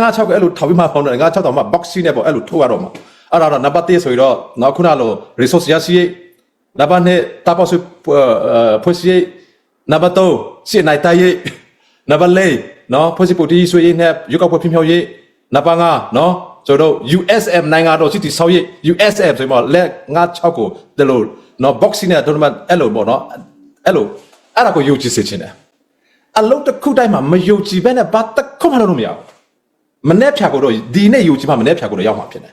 ငါ6ကအဲ့လိုထောက်ပြီးမှဖောင်းတယ်ငါ6တောင်မှ boxing နဲ့ပေါ့အဲ့လိုထုတ်ရတော့မှာအဲ့ဒါတော့နံပါတ်1ဆိုရင်တော့နောက်ခုနလို resource ရရှိရေးနံပါတ်2တာပေါ့ဆွဖွဲ့စည်းနံပါတ်3စစ်နိုင်တိုင်းရေးနံပါတ်4နော်ဖွဲ့စည်းပိုတီဆွေးရေးနဲ့ရုပ်ောက်ပွဲပြင်းဖြောင်းရေးနံပါတ်5နော်ကျွန်တော်တို့ USM နိုင်ငံတော်စစ်တီဆောက်ရေး USM ဆိုမှလက်ငါ6ကိုဒီလိုနော် boxing နဲ့တော်တော်အဲ့လိုပေါ့နော်အဲ့လိုအဲ့ဒါကိုယုံကြည်စေချင်တယ်အလုံးတစ်ခုတိုင်းမှာမယုံကြည်ဘဲနဲ့ဘာတစ်ခုမှလုပ်လို့မရဘူး မနေ့ဖြာကိုတော့ဒီနေ့ယူကြည့်မှမနေ့ဖြာကိုတော့ရောက်မှာဖြစ်တယ်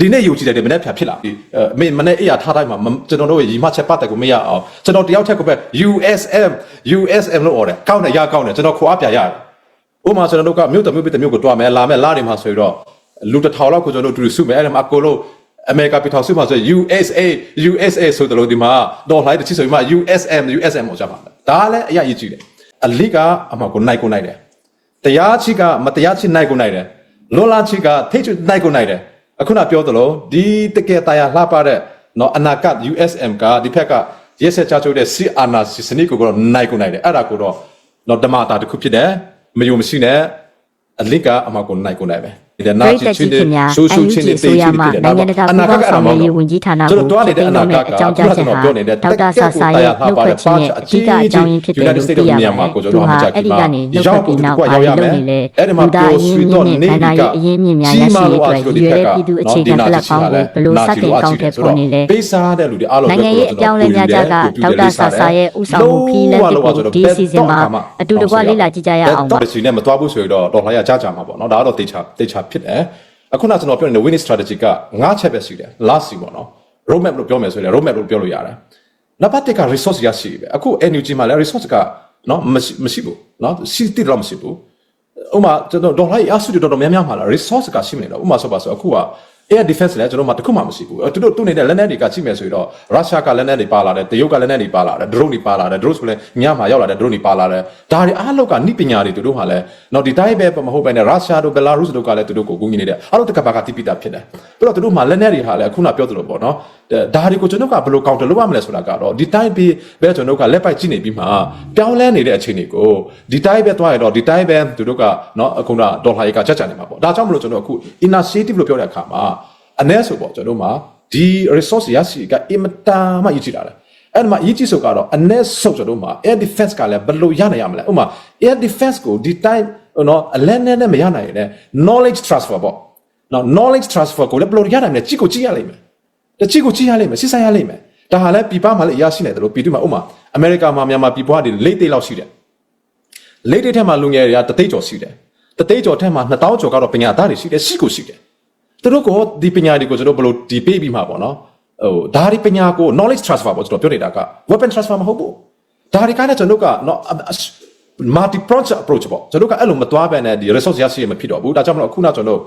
ဒီနေ့ယူကြည့်တယ်မနေ့ဖြာဖြစ်လာပြီအဲမင်းမနေ့အေးရထားတိုင်းမှာမကျွန်တော်တို့ရီမချက်ပတ်တယ်ကိုမရအောင်ကျွန်တော်တယောက်ထက်ကိုပဲ USM USM လို့អော်တယ်ကောင်းတယ်ရကောင်းတယ်ကျွန်တော်ခွာပြရတယ်ဥပမာကျွန်တော်တို့ကမြို့တစ်မြို့ပြတစ်မြို့ကိုတွားမယ်လာမယ်လာနေမှာဆိုတော့လူတစ်ထောင်လောက်ကိုကျွန်တော်တို့တူစုမယ်အဲ့ဒါမှအကိုလို့အမေရိကပြည်ထောင်စုမှာဆို USA USA ဆိုတယ်လို့ဒီမှာဒေါ်လာတစ်ချစ်ဆိုပြီးမှ USM USM ကိုကြပါမယ်ဒါလည်းအရာကြီးကြည့်တယ်အလိကအမှကိုနိုင်ကိုနိုင်တယ် တရားချိကမတရားချိနိုင်ကိုနိုင်တယ်လွန်လာချိကထိတ်ချိနိုင်ကိုနိုင်တယ်အခုနပြောသလိုဒီတကယ်တရားလှပတဲ့နော်အနာက USM ကဒီဖက်ကရက်ဆက်ချချိုးတဲ့စီအာနာစီစနစ်ကိုတော့နိုင်ကိုနိုင်တယ်အဲ့ဒါကိုတော့နော်ဓမ္မတာတစ်ခုဖြစ်တယ်မယုံမရှိနဲ့အလစ်ကအမှကိုနိုင်ကိုနိုင်ပဲဒီ တဲ့နာပြည်ချီသက်ချင်းကြီးတဲ့ခင်ဗျာဆိုးအဆိုးယူချင်းဂျီတဲ့ဆိုရမှာတဲ့နိုင်ငံတကာပူးပေါင်းဆောင်ရွက်ရေးဝန်ကြီးဌာနကိုကျွန်တော်တွားနေတဲ့အနာကအကြောင်းကြားချက်ဟာပြောနေတဲ့ဒေါက်တာဆာဆာရဲ့နှုတ်ထွက်ခြင်းရဲ့အဓိကအကြောင်းရင်းဖြစ်တယ်လို့သိရပါတယ်သူဟာအဲ့ဒီကနေနှုတ်ထွက်ပြီးနောက်ပိုင်းလုပ်နေလေလူသားအရင်းမြစ်နဲ့ဗန္ဒာရေးအရင်းမြစ်များရရှိရေးအတွက်ရည်ရွယ်တဲ့ပြည်သူအခြေခံပလက်ဖောင်းကိုဘယ်လိုစတင်ကောင်းတဲ့ပုံနေလဲပေးစားတဲ့လူတွေအားလုံးနိုင်ငံရေးအပြောင်းအလဲများကြကဒေါက်တာဆာဆာရဲ့ဥဆောင်မှုခီးလက်တစ်ကိုဒီစီဇန်မှာအတူတကွလေ့လာကြည့်ကြရအောင်ပါတော့စီနဲ့မသွားဘူးဆိုရင်တော့ဒေါ်လာရကြကြမှာပေါ့နော်ဒါကတော့တေချာတေချာဖြစ်တယ်အခုနကကျွန်တော်ပြောနေတဲ့ winning strategy ကငါးချက်ပဲရှိတယ် last စီပေါ့နော် road map လို့ပြောမယ်ဆိုရင် road map လို့ပြောလို့ရတယ်နံပါတ်1က resource ရရှိပဲအခု NUG မှာလည်း resource ကနော်မရှိမရှိဘူးနော်စီတီတော့မရှိဘူးဥမာကျွန်တော်ဒေါ်လာအဆူတော်တော်များများမှာလား resource ကရှိမနေတော့ဥမာဆိုပါဆိုအခုက air defense လည်းကျွန်တော်မှတစ်ခုမှမရှိဘူးသူတို့သူနေတဲ့လက်နက်တွေကရှိမယ်ဆိုရင်တော့ရုရှားကလက်နက်တွေပါလာတယ်တရုတ်ကလက်နက်တွေပါလာတယ် drone တွေပါလာတယ် drone ဆိုလည်းညမှာရောက်လာတယ် drone တွေပါလာတယ်ဒါတွေအားလုံးကနိပညာတွေသူတို့ဟာလည်းတော့ဒီတိုင်းပဲမဟုတ်ပဲနဲ့ရုရှားတို့ဘယ်လာရုစ်တို့ကလည်းသူတို့ကိုကူညီနေတယ်အားလုံးတစ်ကဘာကတိပိတာဖြစ်တယ်ပြီးတော့သူတို့မှာလက်နက်တွေဟာလည်းအခုနပြောသလိုပေါ့နော်ဒါတွေကိုကျွန်တော်ကဘယ်လို counter လုပ်ရမလဲဆိုတာကတော့ဒီတိုင်းပြီးပဲကျွန်တော်ကလက်ပိုက်ကြည့်နေပြီးမှပြောင်းလဲနေတဲ့အခြေအနေကိုဒီတိုင်းပဲသွားရတော့ဒီတိုင်းပဲသူတို့ကနော်အခုနဒေါ်လာရေးကချက်ချနေမှာပေါ့ဒါကြောင့်မလို့ကျွန်တော်အခု initiative လို့ပြောတဲ့အခါမှာ အ ਨੇ ဆိုပေါ့ကျွန်တော်မှာဒီ resource ရရှိကအင်မတန်မှရည်ကြည့်တာလေအဲ့ဒီမှာရည်ကြည့်ဆိုကတော့အ ਨੇ ဆုပ်ကျွန်တော်မှာ air defense ကလည်းဘယ်လိုရနိုင်ရမလဲဥပမာ air defense ကိုဒီ time နော်အလဲနဲ့နဲ့မရနိုင်ရင်လည်း knowledge transfer ပေါ့နော် knowledge transfer ကိုလည်းဘယ်လိုရနိုင်မလဲကြည့်ကိုကြည့်ရလိမ့်မယ်တကြည့်ကိုကြည့်ရလိမ့်မယ်စစ်ဆိုင်ရလိမ့်မယ်ဒါဟာလည်းပြည်ပမှာလည်းအရာရှိနေတယ်လို့ပြည်သူမှာဥပမာအမေရိကန်မှာမြန်မာပြည်ပွားတွေလိတ်သိလောက်ရှိတယ်လိတ်တဲ့ထက်မှာလူငယ်တွေကတသိန်းကျော်ရှိတယ်တသိန်းကျော်ထက်မှာ2000ကျော်ကတော့ပညာသားတွေရှိတယ်ရှိကိုရှိတယ် သူတို့ကဒီပညာတွေကိုကျွန်တော်ဘယ်လိုဒီပေးပြီးမှာပေါ့နော်ဟိုဒါဒီပညာကို knowledge transfer ပေါ့ကျွန်တော်ပြောနေတာက weapon transfer မဟုတ်ဘူးဒါဒီကလည်းကျွန်တော်ကနော် multi pronged approach ပေါ့ကျွန်တော်ကအဲ့လိုမသွားဘဲနဲ့ဒီ resource ရရှိရမဖြစ်တော့ဘူးဒါကြောင့်မလို့အခုနကျွန်တော်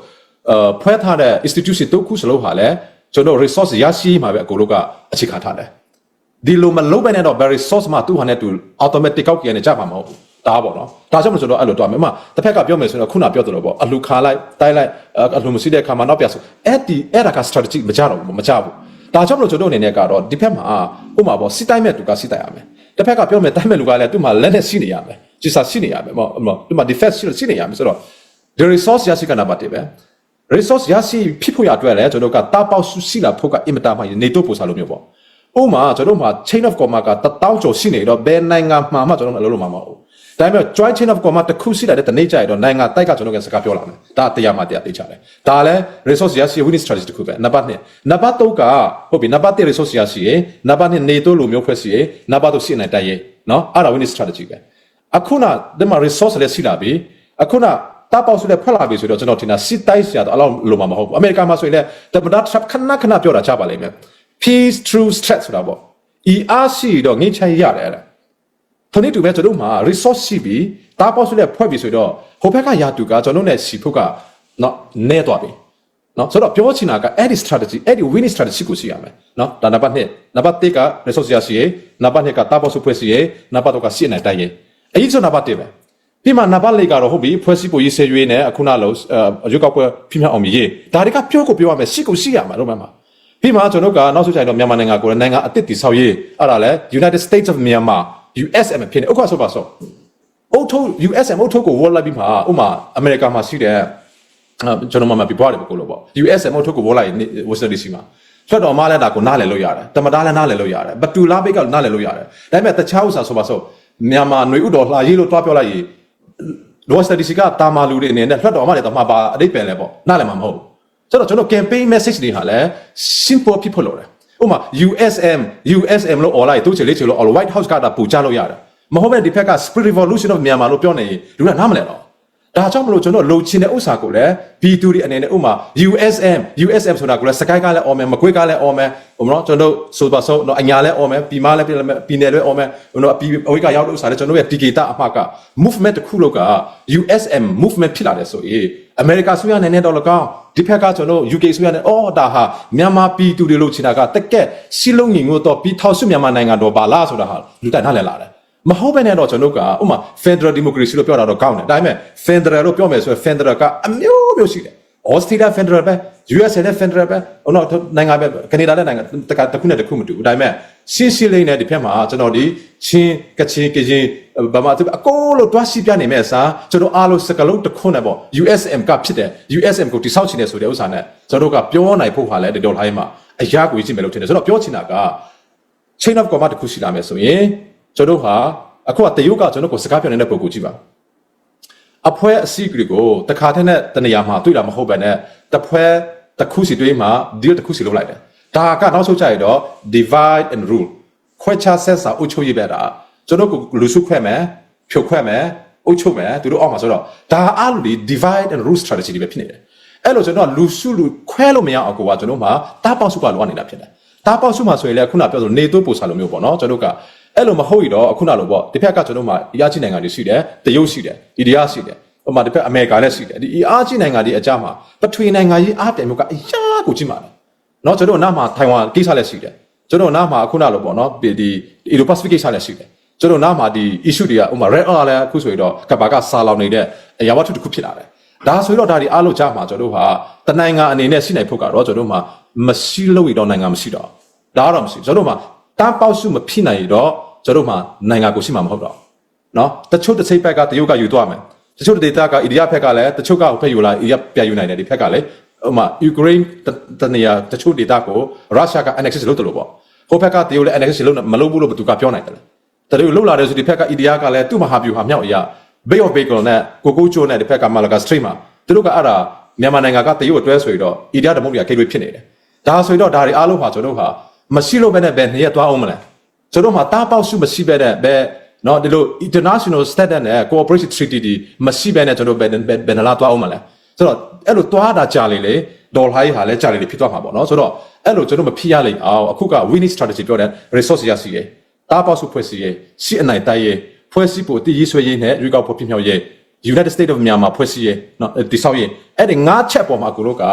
အာဖွဲ့ထားတဲ့ institution တုတ်ခုစလုံးဟာလည်းကျွန်တော် resource ရရှိမှာပဲအကိုတို့ကအခြေခံထားတယ်ဒီလိုမလုပ်ဘဲနဲ့တော့ very source မှာသူ့ဟာနဲ့သူ automatic ကောက်ပြန်နေကြမှာမဟုတ်ဘူး ဒါပေါ့နော်ဒါကြောင့်မလို့ကျွန်တော်အဲ့လိုတွားမယ်အမတစ်ဖက်ကပြောမယ်ဆိုတော့ခုနပြောသလိုပေါ့အလူခါလိုက်တိုက်လိုက်အလူမရှိတဲ့ခါမှာနောက်ပြဆိုအဲ့ဒီအဲ့ဒါက strategy မကြတော့ဘူးမကြဘူးဒါကြောင့်မလို့ကျွန်တော်အနေနဲ့ကတော့ဒီဖက်မှာဥမာပေါ့စစ်တိုင်းမဲ့သူကစစ်တိုက်ရမယ်တစ်ဖက်ကပြောမယ်တိုင်းမဲ့လူကလည်းသူ့မှာလက်နဲ့ရှိနေရမယ်ကြည်စာရှိနေရမယ်ပေါ့သူ့မှာ defense ရှိနေရမယ်ဆိုတော့ the resource ရရှိကနာပါတည်ပဲ resource ရရှိဖြစ်ဖို့ရအတွက်လည်းကျွန်တော်ကတာပေါက်စုရှိလာဖို့ကအင်မတာမှနေတော့ပို့စားလို့မျိုးပေါ့ဥမာကျွန်တော်မှာ chain of command ကတတောင်းကျော်ရှိနေတော့ဘယ်နိုင်ငံမှာမှကျွန်တော်မလုပ်လို့မှာမဟုတ်ဘူး ဒါပေမဲ့ joint chain of command တစ်ခုရှိလာတဲ့တနေ့ကျရင်တော့နိုင်ငံတိုက်ကကျွန်တော်ကစကားပြောလာမယ်ဒါတရားမှတရားသိချတယ်ဒါလည်း resource ရရှိ winning strategy တစ်ခုပဲနံပါတ်2နံပါတ်3ကဟုတ်ပြီနံပါတ်1 resource ရရှိရေနံပါတ်2နေတော့လိုမျိုးဖွဲ့စီရေနံပါတ်3ရှင်းနိုင်တိုက်ရေနော်အဲ့ဒါ winning strategy ပဲအခုနဒီမှာ resource လည်းရှိလာပြီအခုနတာပေါက်ဆိုလည်းဖက်လာပြီဆိုတော့ကျွန်တော်ထင်တာစစ်တိုက်စရာတော့အလောက်လိုမှာမဟုတ်ဘူးအမေရိကန်မှာဆိုရင်လည်းတမဒါထပ်ခဏခဏပြောတာချပါလိမ့်မယ် peace through threat ဆိုတာပေါ့ ER ရှိတော့ငိမ့်ချမ်းရတယ်အဲ့ဒါ ခဏတူပဲကျွန်တော်မှာ resource ရှိပြီတာပေါက်ဆိုလည်းဖွဲ့ပြီဆိုတော့ဟိုဘက်ကယာတူကကျွန်တော်နဲ့စီဖို့ကနော်နဲသွားပြီနော်ဆိုတော့ပြောချင်တာကအဲ့ဒီ strategy အဲ့ဒီ winning strategy ကိုရှိရမယ်နော်ဒါနံပါတ်1နံပါတ်1က resource ရရှိရေနံပါတ်2ကတာပေါက်ဆိုဖွဲ့စီရေနံပါတ်3ကစစ်နိုင်တိုက်ရေအဲ့ဒီဆိုနံပါတ်1ပဲပြီးမှနံပါတ်၄ကတော့ဟုတ်ပြီဖွဲ့စည်းဖို့ရေးဆဲရွေးနဲ့အခုနလို့ရုပ်ောက်ပွဲပြင်းပြအောင်ရေးဒါတွေကပြောကိုပြောရမယ်ရှိကိုရှိရမှာတော့မှမှာပြီးမှကျွန်တော်ကနောက်ဆုံးချိန်တော့မြန်မာနိုင်ငံကိုယ်နိုင်ငံအစ်စ်တည်ဆောက်ရေးအဲ့ဒါလဲ United States of Myanmar USM ဖြစ်နေဥက္ကဆိုပါဆိုအုတ်ထုတ် USM အုတ်ထုတ်ကိုဝေါ်လိုက်ပြီးမှဥမာအမေရိကန်မှာရှိတဲ့အာကျွန်တော်မှမပြပွားတယ်ဘကိုလို့ပေါ့ USM ထုတ်ကိုဘောလိုက် Western DC မှာဆွတ်တော်မလည်းဒါကိုနားလည်လို့ရတယ်တမတားလည်းနားလည်လို့ရတယ်ဘတူလာဘိတ်ကနားလည်လို့ရတယ်ဒါပေမဲ့တခြားဥစ္စာဆိုပါဆိုမြန်မာຫນွေဥတော်လှရေးလို့တွားပြောလိုက်ရင်လောစတတီစီကတာမာလူတွေအနေနဲ့လွှတ်တော်မှလည်းတော့မှာပါအတိတ်ပယ်လဲပေါ့နားလည်မှာမဟုတ်ဘူးဆိုတော့ကျွန်တော် campaign message တွေဟာလည်း simple ဖြစ်ဖို့လိုတယ် ဥပမာ USM USM လို့ online သူချေလေးချေလို့ all white house ကတာပူချလို့ရတယ်မဟုတ်ပဲဒီဘက်က spirit revolution of Myanmar လို့ပြောနေရင်လူကနားမလဲတော့ ဒါကြောင့်မလို့ကျွန်တော်လိုချင်တဲ့ဥစ္စာကိုလည်း B2 တွေအနေနဲ့ဥမာ USM USM ဆိုတာကိုလည်းစကိုင်းကလည်းအော်မယ်မကွေးကလည်းအော်မယ်ဟိုမနော်ကျွန်တော်ဆိုပါဆိုတော့အညာလည်းအော်မယ်ပြည်မလည်းပြည်လည်းပြည်နယ်လည်းအော်မယ်ဟိုနော်ပြည်အဝိကရောက်တဲ့ဥစ္စာလည်းကျွန်တော်ရဲ့ဒီကေတာအမှက movement တစ်ခုလောက်က USM movement ဖြစ်လာတယ်ဆိုရင်အမေရိကဆိုရနေတဲ့တော့လကောင်းဒီဖက်ကကျွန်တော် UK ဆိုရနေအော်ဒါဟာမြန်မာပြည်သူတွေလို့ချင်တာကတက်ကက်စီလုံးငင်ကိုတော့ပြည်ထောင်စုမြန်မာနိုင်ငံတော်ပါလားဆိုတာဟာလူတိုက်နားလည်လာတယ် မဟုတ်ဘဲနဲ့တော့ကျွန်တော်တို့ကဥမာ Federal Democracy လို့ပြောတာတော့ကောင်းတယ်ဒါပေမဲ့ Federal လို့ပြောမယ်ဆိုရင် Federal ကအမျိုးမျိုးရှိတယ် Australia Federal ပဲ US နဲ့ Federal ပဲဟိုတော့နိုင်ငံပဲကနေဒါနဲ့နိုင်ငံတကတစ်ခုနဲ့တစ်ခုမတူဘူးဒါပေမဲ့ရှင်းရှင်းလေးနဲ့ဒီဖက်မှာကျွန်တော်ဒီချင်းကချင်ကရင်ဗမာသူအကုန်လို့တွားရှိပြနေမဲ့အစားကျွန်တော်အားလုံးစကလုံးတစ်ခုနဲ့ပေါ့ USM ကဖြစ်တယ် USM ကိုတိဆောက်ချင်တယ်ဆိုတဲ့ဥစ္စာနဲ့ကျွန်တော်တို့ကပြောနိုင်ဖို့ဟာလဲတော်တော်လိုက်မှာအရာကိုကြည့်မယ်လို့ထင်တယ်ဆိုတော့ပြောချင်တာက chain of command တစ်ခုရှိလာမယ်ဆိုရင် ကျွန်တော်တို့ဟာအခုကတရုတ်ကကျွန်တော်ကိုစကားပြောနေတဲ့ပုံကိုကြည့်ပါအဖွဲအစည်းတွေကိုတခါတည်းနဲ့တနေရာမှာတွေ့တာမဟုတ်ပဲနဲ့တဖွဲတစ်ခုစီတွေ့မှာ deal တစ်ခုစီလုပ်လိုက်တယ်ဒါကနောက်ဆုံးကြရတော့ divide and rule ခွဲခြားဆက်စာအုပ်ချုပ်ရေးပဲတာကျွန်တော်ကိုလူစုခွဲမယ်ဖြုတ်ခွဲမယ်အုပ်ချုပ်မယ်သူတို့အောက်မှာဆိုတော့ဒါအားလုံးဒီ divide and rule strategy တွေပဲဖြစ်နေတယ်အဲ့လိုကျွန်တော်လူစုလူခွဲလို့မရအောင်ကိုကကျွန်တော်မှာတားပေါက်စုကလိုအပ်နေတာဖြစ်တယ်တားပေါက်စုမှာဆိုရင်လည်းခုနပြောဆိုနေသွပို့စာလိုမျိုးပေါ့နော်ကျွန်တော်က အဲ့လိုမဟုတ်ရတော့အခုနလိုပေါ့ဒီဖက်ကကျွန်တော်မှာအရာကြီးနိုင်ငံတွေရှိတယ်တရုတ်ရှိတယ်အိန္ဒိယရှိတယ်ဟိုမှာဒီဖက်အမေရိကလည်းရှိတယ်ဒီအားကြီးနိုင်ငံတွေအကြမှာပထဝီနိုင်ငံကြီးအားပြိုင်မှုကအရာကိုကြီးမှာတယ်နော်ကျွန်တော်နားမှာထိုင်ဝမ်ကိစ္စလည်းရှိတယ်ကျွန်တော်နားမှာအခုနလိုပေါ့နော်ဒီဒီ Indo Pacific ကိစ္စလည်းရှိတယ်ကျွန်တော်နားမှာဒီ issue တွေကဥမာ red alert လည်းအခုဆိုရင်တော့ကဘာကစာလောင်နေတဲ့အရာဝတ္ထုတစ်ခုဖြစ်လာတယ်ဒါဆိုတော့ဒါဒီအားလုံးကြားမှာကျွန်တော်တို့ဟာတနိုင်ငံအနေနဲ့ရှိနိုင်ဖို့ကတော့ကျွန်တော်တို့မှာမရှိလို့ရတော့နိုင်ငံမရှိတော့ဒါတော့မရှိကျွန်တော်တို့မှာတားပေါက်စုမဖြစ်နိုင်တော့ ကျွန်တော်တို့မှာနိုင်ငံကိုရှိမှာမဟုတ်တော့နော်တချို့တစ်စိတ်ဘက်ကတရုတ်ကယူသွားမယ်တချို့ဒေသကအိန္ဒိယဘက်ကလည်းတချို့ကဖက်ယူလာအိန္ဒိယပြန်ယူနိုင်တယ်ဒီဘက်ကလည်းဥမာယူကရိန်းတနေရာတချို့ဒေသကိုရုရှားက annex လုပ်တယ်လို့ပေါ့ဟိုဘက်ကတရုတ်လည်း annex လုပ်မလုပ်ဘူးလို့ဘသူကပြောနိုင်တယ်တရုတ်လှုပ်လာတယ်ဆိုဒီဘက်ကအိန္ဒိယကလည်းသူ့မဟာဗျူဟာမြောက်အရာ Bay of Bengal နဲ့ကိုကိုချိုနဲ့ဒီဘက်က Malaga Strait မှာသူတို့ကအဲ့ဒါမြန်မာနိုင်ငံကတရုတ်အတွဲဆိုရင်တော့အိန္ဒိယဓမ္မတွေကကိတ်တွေဖြစ်နေတယ်ဒါဆိုရင်တော့ဒါတွေအားလုံးဟာကျွန်တော်တို့ဟာမရှိလို့ပဲနဲ့ဘယ်နှစ်ရက်သွားအောင်မလဲ ကျွန်တော်မှာတားပေါက်စုမရှိပဲနဲ့ဘယ်နော်ဒီလို international standard နဲ့ cooperation treaty ဒီမရှိပဲနဲ့ကျွန်တော်ဘယ်ဘယ်ဘယ်နလားသွားအောင်မလဲဆိုတော့အဲ့လိုသွားတာကြာလေလေဒေါ်လာကြီးဟာလည်းကြာလေလေဖြစ်သွားမှာပေါ့နော်ဆိုတော့အဲ့လိုကျွန်တော်မဖြစ်ရလိမ့်အောင်အခုက winning strategy ပြောတဲ့ resource ရစီရတားပေါက်စုဖွဲ့စည်းရရှိအနိုင်တိုက်ရဖွဲ့စည်းဖို့တည်ရည်ဆွေးရေးနဲ့ရွေးကောက်ဖို့ပြမြောက်ရေး United States of Myanmar ဖွဲ့စည်းရေးနော်ဒီဆောက်ရေးအဲ့ဒီငါးချက်ပေါ်မှာကိုလို့က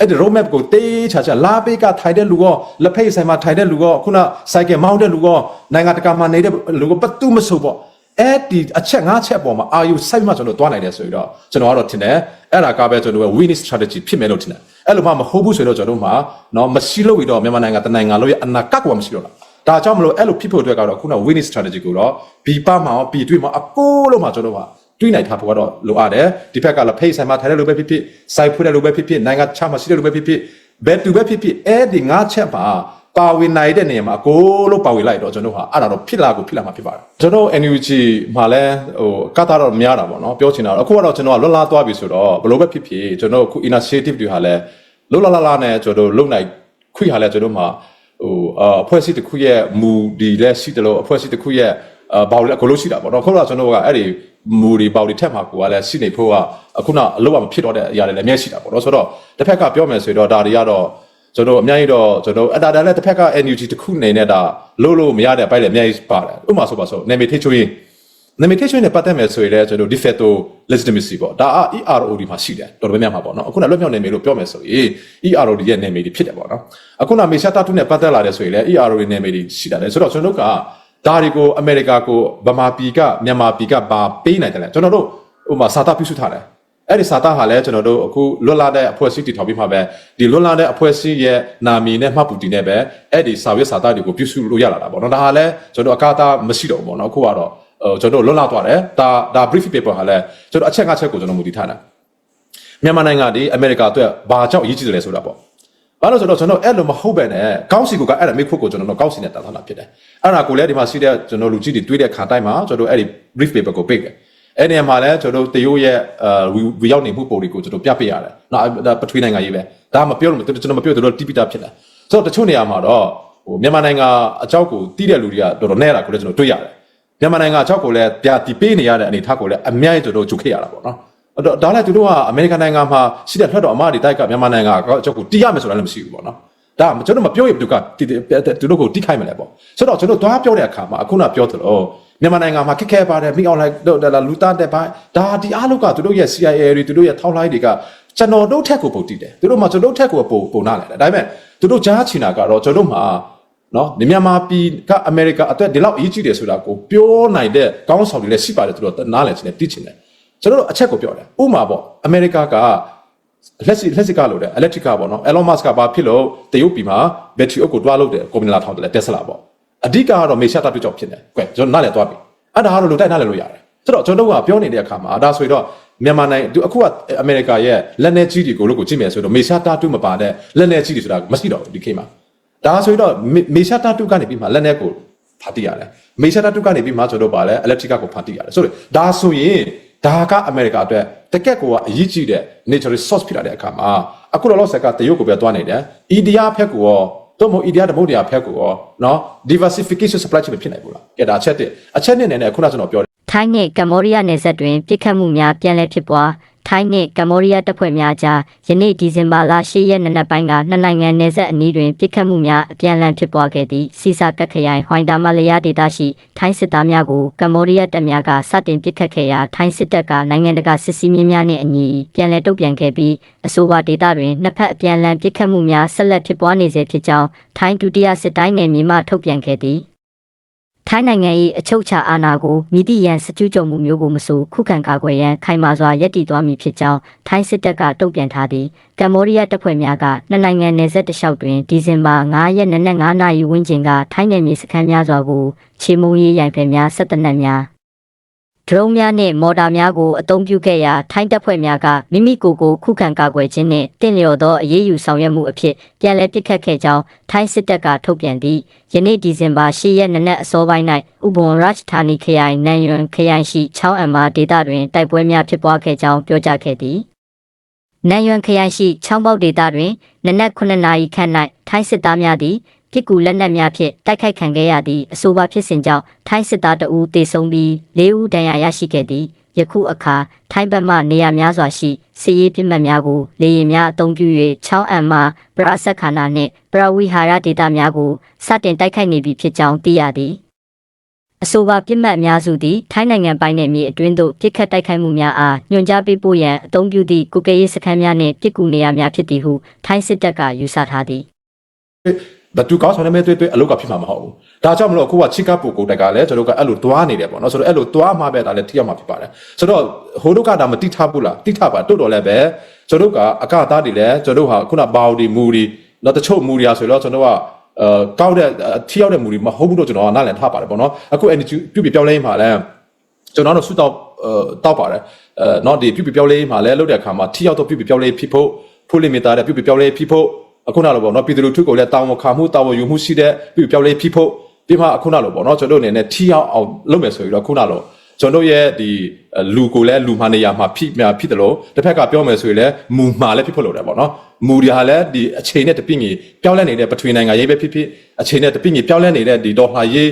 အဲ့ဒီ road map ကိုတေးချာချာလာပေးကထိုင်တဲ့လူရောလက်ဖိတ်ဆိုင်မှာထိုင်တဲ့လူရောခုန cycle မောင်းတဲ့လူရောနိုင်ငံတကာမှာနေတဲ့လူရောပတ်တူးမဆိုပေါ့အဲ့ဒီအချက်ငါးချက်ပေါ်မှာအာယူစိုက်မှကျွန်တော်တွားနိုင်တယ်ဆိုပြီးတော့ကျွန်တော်ကတော့ထင်တယ်အဲ့ဒါကပဲကျွန်တော်ရဲ့ winning strategy ဖြစ်မယ်လို့ထင်တယ်အဲ့လိုမှမဟုတ်ဘူးဆိုတော့ကျွန်တော်တို့မှာနော်မရှိလို့ပြီးတော့မြန်မာနိုင်ငံတနိုင်ငံလို့ရအနာကကွာမရှိတော့လားဒါကြောင့်မလို့အဲ့လိုဖြစ်ဖို့အတွက်ကတော့ခုန winning strategy ကိုတော့ဘီပမှာရောဘီတွေ့မှာအကိုလုံးမှာကျွန်တော်တို့က တွေးနိုင်ထားဖို့ကတော့လိုအပ်တယ်ဒီဘက်ကလည်းဖိတ်ဆိုင်မှာထိုင်တဲ့လူပဲဖြစ်ဖြစ်စိုက်ဖွေးတဲ့လူပဲဖြစ်ဖြစ်နိုင်ငံခြားမှာရှိတဲ့လူပဲဖြစ်ဖြစ်ဘယ်သူပဲဖြစ်ဖြစ်အဲ့ဒီငါးချက်မှာပါဝင်နိုင်တဲ့နေရာမှာအကိုလုံးပါဝင်လိုက်တော့ကျွန်တော်ဟာအဲ့ဒါတော့ဖြစ်လာကိုဖြစ်လာမှာဖြစ်ပါတယ်ကျွန်တော် NUG မှာလည်းဟိုကတ်တာတော့များတာပေါ့နော်ပြောချင်တာတော့အခုကတော့ကျွန်တော်ကလွတ်လာသွားပြီဆိုတော့ဘယ်လိုပဲဖြစ်ဖြစ်ကျွန်တော်အခု initiative တွေဟာလည်းလွတ်လာလာလာနဲ့ကျွန်တော်လုံနိုင်ခွင့်ဟာလည်းကျွန်တော်မှာဟိုအဖွဲ့အစည်းတစ်ခုရဲ့မူဒီလည်းရှိတယ်လို့အဖွဲ့အစည်းတစ်ခုရဲ့အာဘောက်လည်းအကုန်လုံးရှိတာပေါ့နော်ခုနကကျွန်တော်ကအဲ့ဒီ မူဒီပေါက်ဒီထက်မှာကိုကလည်းရှိနေဖို့ကအခုနအလုပ်ကမဖြစ်တော့တဲ့အရာတွေလည်းအများရှိတာပေါ့နော်ဆိုတော့တစ်ဖက်ကပြောမယ်ဆိုတော့ဒါတွေကတော့ကျွန်တော်အများကြီးတော့ကျွန်တော်အတားတာလည်းတစ်ဖက်က NUG တစ်ခုနေနဲ့ဒါလို့လို့မရတဲ့အပိုင်းလည်းအများကြီးပါတယ်ဥပမာဆိုပါဆိုနာမည်ထိချွေးနာမည်ထိချွေးနဲ့ပတ်သက်မယ်ဆိုရင်လည်းကျွန်တော် de facto legitimacy ပေါ့ဒါအ EROD မှာရှိတယ်တော်တော်များများမှာပေါ့နော်အခုနလွတ်မြောက်နေမယ်လို့ပြောမယ်ဆိုရင် EROD ရဲ့နာမည်တွေဖြစ်တယ်ပေါ့နော်အခုနမေရှာတာတုနဲ့ပတ်သက်လာတယ်ဆိုရင်လည်း EROD နာမည်တွေရှိတယ်ဆိုတော့ကျွန်တော်တို့က ဒါတွေကိုအမေရိကကိုဗမာပြည်ကမြန်မာပြည်ကပါပေးနိုင်တယ်လေကျွန်တော်တို့ဟိုမှာစာသားပြုစုထားတယ်အဲ့ဒီစာသားဟာလည်းကျွန်တော်တို့အခုလွတ်လာတဲ့အဖွဲ့အစည်းတည်ထောင်ပြီးမှပဲဒီလွတ်လာတဲ့အဖွဲ့အစည်းရဲ့နာမည်နဲ့မှတ်ပူတည်နဲ့ပဲအဲ့ဒီစာရွက်စာသားတွေကိုပြုစုလို့ရလာတာပေါ့နော်ဒါဟာလည်းကျွန်တော်အကာအသာမရှိတော့ဘူးပေါ့နော်အခုကတော့ဟိုကျွန်တော်လွတ်လာသွားတယ်ဒါဒါ brief paper ဟာလည်းကျွန်တော်အချက်ငါးချက်ကိုကျွန်တော်မူတည်ထားတာမြန်မာနိုင်ငံဒီအမေရိကအတွက်ဘာကြောင့်အရေးကြီးတယ်လဲဆိုတာပေါ့ ဘာလို့ဆိုတော့ကျွန်တော်အဲ့လိုမဟုတ်ပဲနဲ့ကောင်းစီကအဲ့ဒါမိခွတ်ကိုကျွန်တော်တို့ကောင်းစီနဲ့တာထားတာဖြစ်တယ်အဲ့ဒါကိုလည်းဒီမှာစီးတဲ့ကျွန်တော်လူကြီးတွေတွေးတဲ့ခါတိုင်းမှာကျွန်တော်တို့အဲ့ဒီ brief paper ကိုပိတ်တယ်အဲ့ဒီနေရာမှာလည်းကျွန်တော်တို့တရုတ်ရဲ့အဲဝီရောက်နေမှုပုံတွေကိုကျွန်တော်ပြပေးရတယ်။နော်ဒါပထဝီနိုင်ငံရေးပဲ။ဒါမပြောလို့ကျွန်တော်မပြောသူတို့တိပိတာဖြစ်တယ်။ဆိုတော့တချို့နေရာမှာတော့ဟိုမြန်မာနိုင်ငံအကြောက်ကိုတီးတဲ့လူတွေကတော်တော်နဲ့တာကိုလည်းကျွန်တော်တွေ့ရတယ်။မြန်မာနိုင်ငံအကြောက်ကိုလည်းပြတီပေးနေရတဲ့အနေအထားကိုလည်းအများကြီးကျွန်တော်ကြုတ်ခဲ့ရတာပေါ့နော်။ အဲ့တော့ဒါလည်းသူတို့ကအမေရိကန်နိုင်ငံမှာရှိတဲ့ထွက်တော်အမတွေတိုက်ကမြန်မာနိုင်ငံကအကြောက်ကိုတီးရမယ်ဆိုတာလည်းမရှိဘူးပေါ့နော်။ဒါကျွန်တော်မပြောရင်သူကသူတို့ကိုတိခိုက်မလဲပေါ့ဆိုတော့ကျွန်တော်သွားပြောတဲ့အခါမှာအခုနပြောသလိုမြန်မာနိုင်ငံမှာခက်ခဲပါတယ်မိအောင်လိုက်လူသားတဲ့ပိုင်းဒါဒီအားလုံးကသူတို့ရဲ့ CIA တွေသူတို့ရဲ့ထောက်လိုင်းတွေကကျွန်တော်တို့ထက်ကိုပုံတည်တယ်သူတို့မှကျွန်တော်တို့ထက်ကိုပုံပုံနားတယ်ဒါပေမဲ့သူတို့ကြားချင်တာကတော့ကျွန်တော်တို့မှာနော်မြန်မာပြည်ကအမေရိကအတွက်ဒီလောက်အရေးကြီးတယ်ဆိုတာကိုပြောနိုင်တဲ့ကောင်းဆောင်တွေလည်းရှိပါတယ်သူတို့နားလည်ချင်တယ်သိချင်တယ် ကျွန်တော်တို့အချက်ကိုပြောတယ်ဥမာပေါ့အမေရိကကလက်စီလက်စီကလို့တဲ့ electric ကပေါ့နော် Elon Musk ကဘာဖြစ်လို့တရုတ်ပြည်မှာ battery အုပ်ကိုတွားလို့တဲ့ကွန်ပဏီလာထောင်တယ် Tesla ပေါ့အဓိကကတော့မေရှာတာတွေ့ကြောင့်ဖြစ်တယ်ကွယ်ကျွန်တော်နားလည်သွားပြီအဲ့ဒါကတော့လူတိုက်နားလည်လို့ရတယ်ဆိုတော့ကျွန်တော်တို့ကပြောနေတဲ့အခါမှာဒါဆိုရင်တော့မြန်မာနိုင်ငံသူအခုကအမေရိကရဲ့လက်နေကြီးတွေကိုလို့ကိုကြည့်မယ်ဆိုတော့မေရှာတာတူမပါတဲ့လက်နေကြီးတွေဆိုတာမရှိတော့ဘူးဒီခေတ်မှာဒါဆိုရင်တော့မေရှာတာတူကနေပြီးမှလက်နေကိုဖာတိရတယ်မေရှာတာတူကနေပြီးမှကျွန်တော်ပါလဲ electric ကိုဖာတိရတယ်ဆိုတော့ဒါဆိုရင် ဒါကအမေရိကအတွက်တကက်ကိုကအရေးကြီးတဲ့ nature resource ဖြစ်လာတဲ့အခါမှာအခုလောလောဆယ်ကတရုတ်ကိုပဲတွားနေတယ်။ India ဖက်ကိုရောတော့မဟုတ် India တမုတ်တရားဖက်ကိုရောနော် diversification supply chain ဖြစ်နိုင်ဘူးလား။ကဲဒါအချက်တစ်အချက်နှစ်နဲ့နဲ့ခုနကကျွန်တော်ပြောထိုင်းနှင့်ကမ္ဘောဒီးယားနယ်စပ်တွင်ပြစ်ခတ်မှုများပြန်လည်ဖြစ်ပွား ထိုင်းနှင့်ကမ္ဘောဒီးယားတပ်ဖွဲ့များကြားယနေ့ဒီဇင်ဘာလ10ရက်နေ့နက်ပိုင်းကနှစ်နိုင်ငံနယ်စပ်အနီးတွင်ပြစ်ခတ်မှုများအပြန်အလှန်ဖြစ်ပွားခဲ့သည့်စီစာကတ်ခရိုင်ဟွိုင်တာမလျာဒေသရှိထိုင်းစစ်သားများကိုကမ္ဘောဒီးယားတပ်များကစတင်ပစ်ခတ်ခဲ့ရာထိုင်းစစ်တပ်ကနိုင်ငံတကာစစ်စည်းမျဉ်းများနှင့်အညီပြန်လည်တုံ့ပြန်ခဲ့ပြီးအဆိုပါဒေသတွင်နှစ်ဖက်အပြန်အလှန်ပစ်ခတ်မှုများဆက်လက်ဖြစ်ပွားနေဆဲဖြစ်ကြောင်းထိုင်းဒုတိယစစ်တိုင်းနယ်မြေမှထုတ်ပြန်ခဲ့သည် ထိုင်းနိုင်ငံ၏အချုပ်အခြာအာဏာကိုမြည်သည့်ရန်စကျူးကြုံမှုမျိုးကိုမဆိုခုခံကာကွယ်ရန်ခိုင်မာစွာရည်တည်သွားမည်ဖြစ်ကြောင်းထိုင်းစစ်တပ်ကတုံ့ပြန်ထားသည်ကမ္ဘောဒီးယားတပ်ဖွဲ့များကနှစ်နိုင်ငံနယ်စပ်တစ်လျှောက်တွင်ဒီဇင်ဘာ9ရက်နေ့နက်9နာရီဝန်းကျင်ကထိုင်းနယ်မြေစခန်းများစွာကိုချေမှုန်းရေးရိုင်ဖယ်များဆက်တနက်များ ဒရုန်းများနှင့်မော်တာများကိုအသုံးပြုခဲ့ရာထိုင်းတပ်ဖွဲ့များကမိမိကိုယ်ကိုခုခံကာကွယ်ခြင်းနှင့်တင့်လျော်သောအရေးယူဆောင်ရွက်မှုအဖြစ်ပြန်လည်ပစ်ခတ်ခဲ့ကြောင်းထိုင်းစစ်တပ်ကထုတ်ပြန်သည့်ယနေ့ဒီဇင်ဘာ10ရက်နေ့နက်အစောပိုင်း၌ဥဘွန်ရတ်ဌာနီခရိုင်နန်ယွန်ခရိုင်ရှိ6အမ်မာဒေသတွင်တိုက်ပွဲများဖြစ်ပွားခဲ့ကြောင်းပြောကြားခဲ့သည်နန်ယွန်ခရိုင်ရှိချောင်းပေါက်ဒေသတွင်နနက်9နာရီခန့်၌ထိုင်းစစ်သားများသည် ပြစ်ကူလက်နက်များဖြင့်တိုက်ခိုက်ခံခဲ့ရသည့်အဆိုပါဖြစ်စဉ်ကြောင့်ထိုင်းစစ်သားတအူးတေဆုံးပြီး၄ဦးဒဏ်ရာရရှိခဲ့သည်ယခုအခါထိုင်းဘက်မှနေရာများစွာရှိစစ်ရေးပြစ်မှတ်များကိုလေယာဉ်များအုံပြု၍6အမ်မှပရာဆက်ခါနာနှင့်ပရဝိဟာရဒေတာများကိုစတင်တိုက်ခိုက်နေပြီဖြစ်ကြောင်းသိရသည်အဆိုပါပြစ်မှတ်အများစုသည်ထိုင်းနိုင်ငံပိုင်းနယ်မြေအတွင်းသို့ပြစ်ခတ်တိုက်ခိုက်မှုများအားညွှန်ကြားပေးပို့ရန်အုံပြုသည့်ကုကရေးစခန်းများနှင့်ပြစ်ကူနေရာများဖြစ်သည်ဟုထိုင်းစစ်တပ်ကယူဆထားသည် ဘသူကောင်းဆောင်နေမဲ့တွေ့တွေ့အလုပ်ကဖြစ်မှာမဟုတ်ဘူးဒါကြောင့်မလို့အခုကချစ်ကပ်ပူကိုတက်ကလည်းကျွန်တော်ကအဲ့လိုတွားနေတယ်ပေါ့နော်ဆိုတော့အဲ့လိုတွားမှပဲဒါလည်းထိရောက်မှာဖြစ်ပါတယ်ဆိုတော့ဟိုတို့ကဒါမတိထားဘူးလားတိထားပါတိုးတော်လည်းပဲကျွန်တော်ကအကသားတွေလည်းကျွန်တော်ဟာခုနဘောင်ဒီမူဒီတော့တချို့မူဒီဟာဆိုတော့ကျွန်တော်ကအဲကောက်တဲ့ထိရောက်တဲ့မူဒီမဟုတ်ဘူးတော့ကျွန်တော်ကနားလည်ထားပါတယ်ပေါ့နော်အခု energy ပြုတ်ပြပြောင်းလဲမှာလည်းကျွန်တော်တို့ဆူတောက်တောက်ပါတယ်အဲเนาะဒီပြုတ်ပြပြောင်းလဲမှာလည်းလုပ်တဲ့အခါမှာထိရောက်တော့ပြုတ်ပြပြောင်းလဲဖြစ်ဖို့ဖိုလီမီတာတဲ့ပြုတ်ပြပြောင်းလဲဖြစ်ဖို့ အခုနလိုပေါ့နော်ပြည်သူလူထုကိုလည်းတာဝန်ခံမှုတာဝန်ယူမှုရှိတဲ့ပြည်ပြောင်းလဲဖြစ်ဖို့ပြီးမှအခုနလိုပေါ့နော်ကျွန်တော်တို့အနေနဲ့ထီအောင်အောင်လုပ်မယ်ဆိုပြီးတော့ခုနလိုကျွန်တော်ရဲ့ဒီလူကိုလည်းလူမှနေရာမှာဖြစ်များဖြစ်တယ်လို့တစ်ဖက်ကပြောမယ်ဆိုရင်လည်းမူမှာလည်းဖြစ်ဖို့လိုတယ်ပေါ့နော်မူတွေဟာလည်းဒီအချိန်နဲ့တပြည့်ကြီးပြောင်းလဲနေတဲ့ပထဝီနိုင်ငံရေးပဲဖြစ်ဖြစ်အချိန်နဲ့တပြည့်ကြီးပြောင်းလဲနေတဲ့ဒီဒေါ်လာရေး